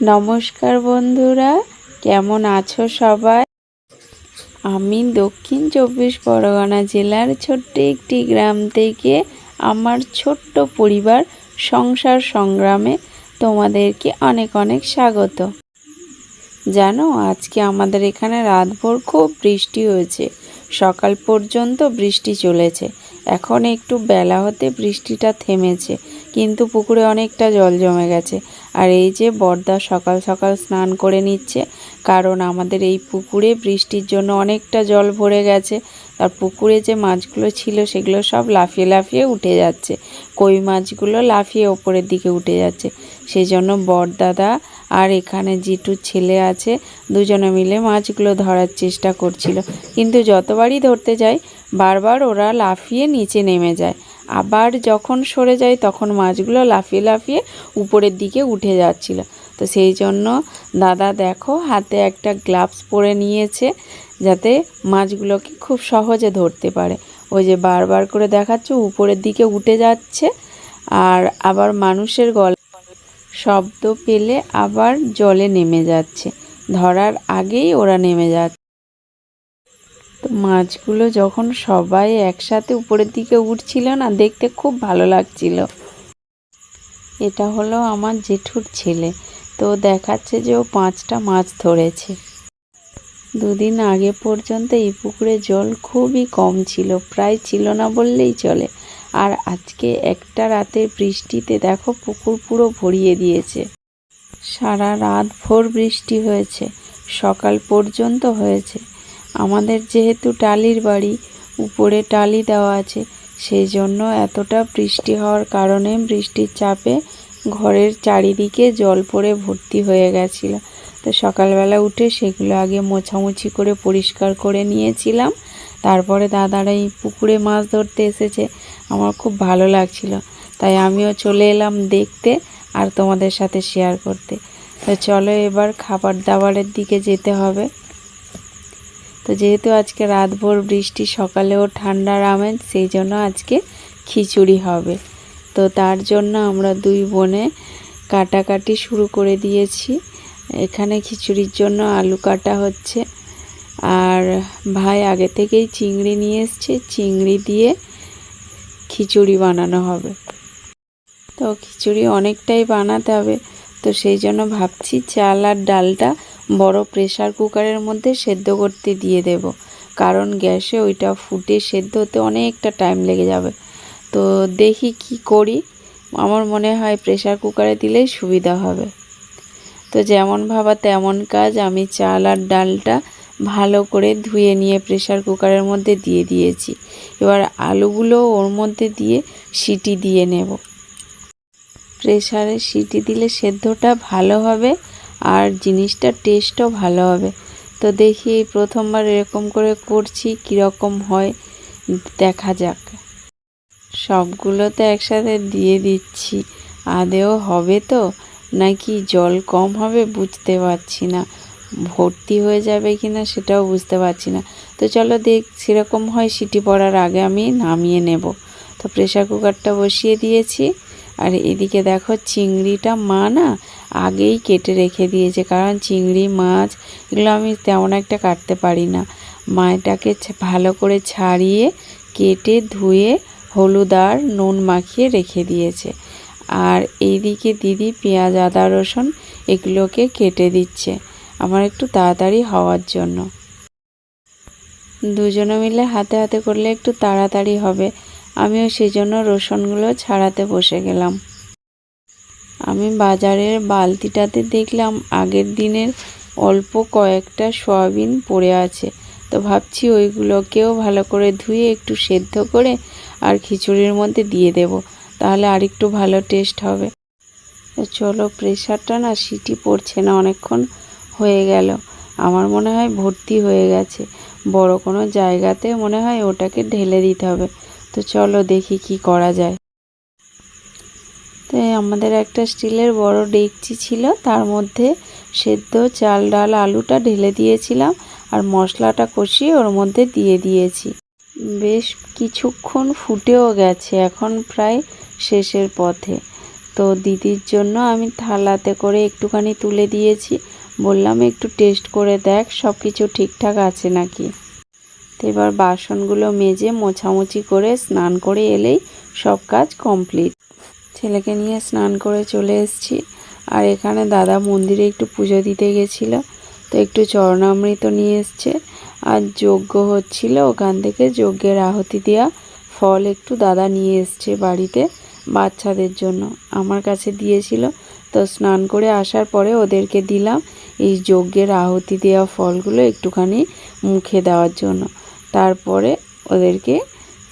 নমস্কার বন্ধুরা, কেমন আছো সবাই? আমি দক্ষিণ চব্বিশ পরগনা জেলার ছোট্ট একটি গ্রাম থেকে আমার ছোট্ট পরিবার সংসার সংগ্রামে তোমাদেরকে অনেক অনেক স্বাগত। জানো, আজকে আমাদের এখানে রাতভর খুব বৃষ্টি হয়েছে। সকাল পর্যন্ত বৃষ্টি চলেছে। এখন একটু বেলা হতে বৃষ্টিটা থেমেছে, কিন্তু পুকুরে অনেকটা জল জমে গেছে। আর এই যে বর্দা সকাল সকাল স্নান করে নিচ্ছে, কারণ আমাদের এই পুকুরে বৃষ্টির জন্য অনেকটা জল ভরে গেছে। আর পুকুরে যে মাছগুলো ছিল সেগুলো সব লাফিয়ে লাফিয়ে উঠে যাচ্ছে। কই মাছগুলো লাফিয়ে ওপরের দিকে উঠে যাচ্ছে। সেই জন্য বরদাদা আর এখানে জিটুর ছেলে আছে, দুজনে মিলে মাছগুলো ধরার চেষ্টা করছিল। কিন্তু যতবারই ধরতে যায় বারবার ওরা লাফিয়ে নিচে নেমে যায়। আবার যখন সরে যায় তখন মাছগুলো লাফিয়ে লাফিয়ে উপরের দিকে উঠে যাচ্ছিল। তো সেই জন্য দাদা দেখো, হাতে একটা গ্লাভস পরে নিয়েছে যাতে মাছগুলোকে খুব সহজে ধরতে পারে। ওই যে বারবার করে দেখাচ্ছে, উপরের দিকে উঠে যাচ্ছে আর আবার মানুষের গলা, শব্দ পেলে আবার জলে নেমে যাচ্ছে। ধরার আগেই ওরা নেমে যাচ্ছে। মাছগুলো যখন সবাই একসাথে উপরের দিকে উঠছিল না, দেখতে খুব ভালো লাগছিল। এটা হলো আমার জেঠুর ছেলে। তো দেখাচ্ছে যে ও পাঁচটা মাছ ধরেছে। দুদিন আগে পর্যন্ত এই পুকুরে জল খুবই কম ছিল, প্রায় ছিল না বললেই চলে। আর আজকে একটা রাতের বৃষ্টিতে দেখো পুকুর পুরো ভরিয়ে দিয়েছে। সারা রাত ভোর বৃষ্টি হয়েছে, সকাল পর্যন্ত হয়েছে। আমাদের যেহেতু টালির বাড়ি, উপরে টালি দেওয়া আছে সেই জন্য এতটা বৃষ্টি হওয়ার কারণে বৃষ্টির চাপে ঘরের চারিদিকে জল পড়ে ভর্তি হয়ে গেছিল। তো সকালবেলা উঠে সেগুলো আগে মোছামুছি করে পরিষ্কার করে নিয়েছিলাম। তারপরে দাদারা এই পুকুরে মাছ ধরতে এসেছে, আমার খুব ভালো লাগছিল। তাই আমিও চলে এলাম দেখতে আর তোমাদের সাথে শেয়ার করতে। তো চলো এবার খাবার দাবারের দিকে যেতে হবে। তো যেহেতু আজকে রাতভর বৃষ্টি সকালেও ঠান্ডার আমেজ, সেই জন্য আজকে খিচুড়ি হবে। তো তার জন্য আমরা দুই বোনে কাটাকাটি শুরু করে দিয়েছি। এখানে খিচুড়ির জন্য আলু কাটা হচ্ছে। আর ভাই আগে থেকেই চিংড়ি নিয়ে এসছে। চিংড়ি দিয়ে খিচুড়ি বানানো হবে। তো খিচুড়ি অনেকটাই বানাতে হবে। তো সেই জন্য ভাবছি চাল আর ডালটা বড় প্রেশার কুকারের মধ্যে সেদ্ধ করতে দিয়ে দেব। কারণ গ্যাসে ওইটা ফুটে সেদ্ধ হতে অনেকটা টাইম লেগে যাবে। তো দেখি কি করি। আমার মনে হয় প্রেশার কুকারে দিলেই সুবিধা হবে। তো যেমন ভাবা তেমন কাজ। আমি চাল আর ডালটা ভালো করে ধুয়ে নিয়ে প্রেশার কুকারের মধ্যে দিয়ে দিয়েছি। এবার আলুগুলো ওর মধ্যে দিয়ে সিটি দিয়ে নেব। প্রেশারে সিটি দিলে সেদ্ধটা ভালো হবে। আর জিনিসটার টেস্টও ভালো হবে। তো দেখি প্রথমবার এরকম করে করছি, কীরকম হয়, দেখা যাক। সবগুলো তো একসাথে দিয়ে দিচ্ছি। আদেও হবে তো? নাকি জল কম হবে বুঝতে পারছি না। ভর্তি হয়ে যাবে কি না সেটাও বুঝতে পারছি না। তো চলো দেখ, সেরকম হয় সিটি পড়ার আগে আমি নামিয়ে নেব। তো প্রেশার কুকারটা বসিয়ে দিয়েছি। আর এদিকে দেখো চিংড়িটা মা না আগেই কেটে রেখে দিয়েছে, কারণ চিংড়ি, মাছ এগুলো আমি তেমন একটা কাটতে পারি না। মা ভালো করে ছাড়িয়ে কেটে ধুয়ে হলুদ আর নুন মাখিয়ে রেখে দিয়েছে। আর এইদিকে দিদি পেঁয়াজ, আদা, রসুন এগুলোকে কেটে দিচ্ছে আমার একটু তাড়াতাড়ি হওয়ার জন্য। দুজনে মিলে হাতে হাতে করলে একটু তাড়াতাড়ি হবে। আমিও সেই জন্য রসুনগুলো ছাড়াতে বসে গেলাম। আমি বাজারের বালতিটাতে দেখলাম আগের দিনের অল্প কয়েকটা সয়াবিন পড়ে আছে। তো ভাবছি ওইগুলোকেও ভালো করে ধুয়ে একটু সেদ্ধ করে আর খিচুড়ির মধ্যে দিয়ে দেব, তাহলে আর একটু ভালো টেস্ট হবে। চলো, প্রেশারটা না সিটি পড়ছে না, অনেকক্ষণ হয়ে গেল। আমার মনে হয় ভর্তি হয়ে গেছে। বড় কোনো জায়গাতে মনে হয় ওটাকে ঢেলে দিতে হবে। তো চলো দেখি কি করা যায়। তো আমাদের একটা স্টিলের বড় ডেকচি ছিল, তার মধ্যে সেদ্ধ চাল, ডাল, আলুটা ঢেলে দিয়েছিলাম আর মশলাটা কষিয়ে ওর মধ্যে দিয়ে দিয়েছি। বেশ কিছুক্ষণ ফুটেও গেছে, এখন প্রায় শেষের পথে। তো দিদির জন্য আমি থালাতে করে একটুখানি তুলে দিয়েছি, বললাম একটু টেস্ট করে দেখ সব কিছু ঠিকঠাক আছে নাকি। তো এবার বাসনগুলো মেজে মোছামুছি করে স্নান করে এলেই সব কাজ কমপ্লিট। ছেলেকে নিয়ে স্নান করে চলে এসেছি। আর এখানে দাদা মন্দিরে একটু পুজো দিতে গেছিল, তো একটু চরণামৃত নিয়ে এসছে। আর যজ্ঞ হচ্ছিল, ওখান থেকে যজ্ঞের আহতি দেওয়া ফল একটু দাদা নিয়ে এসছে বাড়িতে বাচ্চাদের জন্য। আমার কাছে দিয়েছিল, তো স্নান করে আসার পরে ওদেরকে দিলাম এই যজ্ঞের আহুতি দেওয়া ফলগুলো একটুখানি মুখে দেওয়ার জন্য। তারপরে ওদেরকে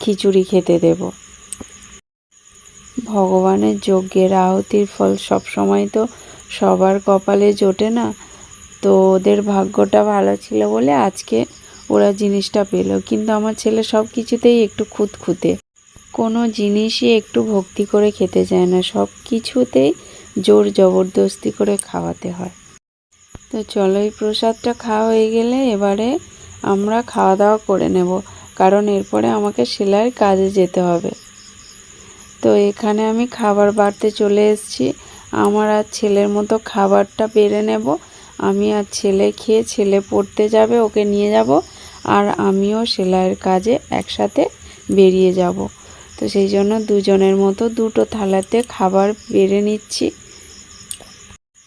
খিচুড়ি খেতে দেব। ভগবানের যজ্ঞের আহুতির ফল সব সময় তো সবার কপালে জোটে না। তো ওদের ভাগ্যটা ভালো ছিল বলে আজকে ওরা জিনিসটা পেল। কিন্তু আমার ছেলে সব কিছুতেই একটু খুঁতখুঁতে। কোনো জিনিসই একটু ভক্তি করে খেতে চায় না। সব কিছুতেই জোর জবরদস্তি করে খাওয়াতে হয়। তো চলো এই প্রসাদটা খাওয়া হয়ে গেলে এবারে আমরা খাওয়া দাওয়া করে নেব, কারণ এরপরে আমাকে সেলাইয়ের কাজে যেতে হবে। তো এখানে আমি খাবার বাড়তে চলে এসেছি। আমার আর ছেলের মতো খাবারটা বেড়ে নেব। আমি আর ছেলে খেয়ে ছেলে পড়তে যাবে, ওকে নিয়ে যাব, আর আমিও সেলাইয়ের কাজে একসাথে বেরিয়ে যাব। তো সেই জন্য দুজনের মতো দুটো থালাতে খাবার বেড়ে নিচ্ছি।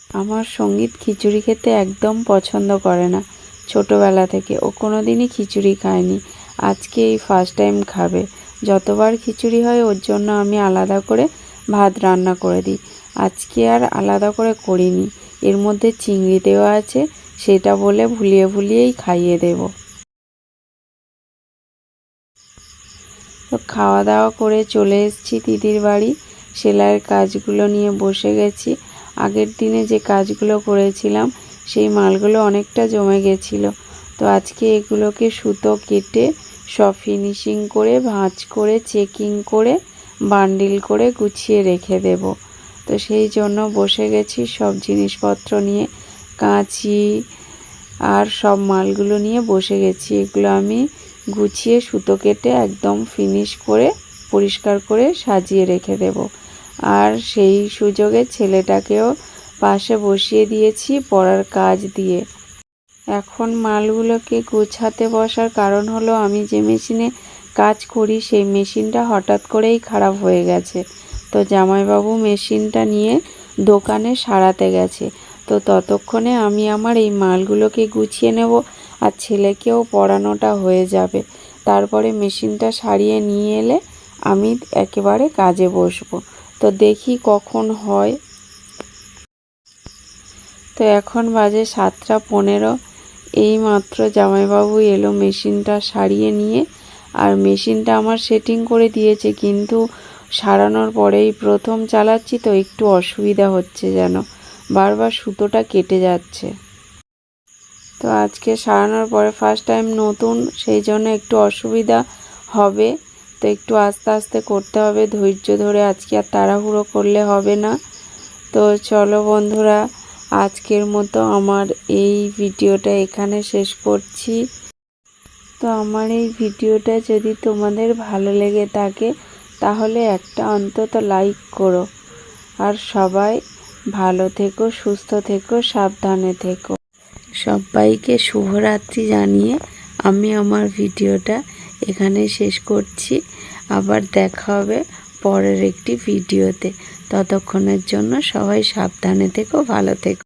আমার সংগীত খিচুড়ি খেতে একদম পছন্দ করে না। ছোটোবেলা থেকে। ও কোনো দিনই খিচুড়ি খায়নি। আজকে এই ফার্স্ট টাইম খাবে। যতবার খিচুড়ি হয়, ওর জন্য আমি আলাদা করে ভাত রান্না করে দিই। আজকে আর আলাদা করে করিনি। এর মধ্যে চিংড়ি দেওয়া আছে, সেটা বলে ভুলিয়ে ভুলিয়েই খাইয়ে দেব। খাওয়া দাওয়া করে চলে এসেছি দিদির বাড়ি। সেলাইয়ের কাজগুলো নিয়ে বসে গেছি। আগের দিনে যে কাজগুলো করেছিলাম সেই মালগুলো অনেকটা জমে গেছিল। তো আজকে এগুলোকে সুতো কেটে, সব ফিনিশিং করে, ভাঁজ করে চেকিং করে বান্ডিল করে গুছিয়ে রেখে দেব। তো সেই জন্য বসে গেছি সব জিনিসপত্র নিয়ে। কাঁচি আর সব মালগুলো নিয়ে বসে গেছি। এগুলো আমি গুছিয়ে সুতো কেটে একদম ফিনিশ করে, পরিষ্কার করে সাজিয়ে রেখে দেব। আর সেই সুযোগে ছেলেটাকেও পাশে বসিয়ে দিয়েছি পড়ার কাজ দিয়ে। এখন মালগুলোকে গোছাতে বসার কারণ হলো আমি যে মেশিনে কাজ করি, সেই মেশিনটা হঠাৎ করেই খারাপ হয়ে গেছে। তো জামাইবাবু মেশিনটা নিয়ে দোকানে সারাতে গেছে। তো ততক্ষণে আমি আমার এই মালগুলোকে গুছিয়ে নেব আর ছেলেকেও পড়ানোটা হয়ে যাবে। তারপরে মেশিনটা সারিয়ে নিয়ে এলে আমি একেবারে কাজে বসবো। তো দেখি কখন হয় তো এখন বাজে সাতটা পনেরো। এই মাত্র জামাইবাবু এলো মেশিনটা সারিয়ে নিয়ে আর মেশিনটা আমার সেটিং করে দিয়েছে, কিন্তু সারানোর পরেই প্রথম চালাচ্ছি তো একটু অসুবিধা হচ্ছে যেন। বারবার সুতোটা কেটে যাচ্ছে। তো আজকে সারানোর পরে ফার্স্ট টাইম নতুন, সেই জন্য একটু অসুবিধা হবে। তো একটু আস্তে আস্তে করতে হবে, ধৈর্য ধরে আজকে আর তাড়াহুড়ো করলে হবে না। তো চলো বন্ধুরা আজকের মতো আমার এই ভিডিওটা এখানে শেষ করছি। তো আমার এই ভিডিওটা যদি তোমাদের ভালো লেগে থাকে, তাহলে একটা অন্তত লাইক করো। আর সবাই ভালো থেকো, সুস্থ থেকো, সাবধানে থেকো। সবাইকে শুভরাত্রি জানিয়ে আমি আমার ভিডিওটা এখানে শেষ করছি। আবার দেখা হবে পরের একটি ভিডিওতে। ততক্ষণের জন্য সবাই সাবধানে থেকো ভালো থেকো।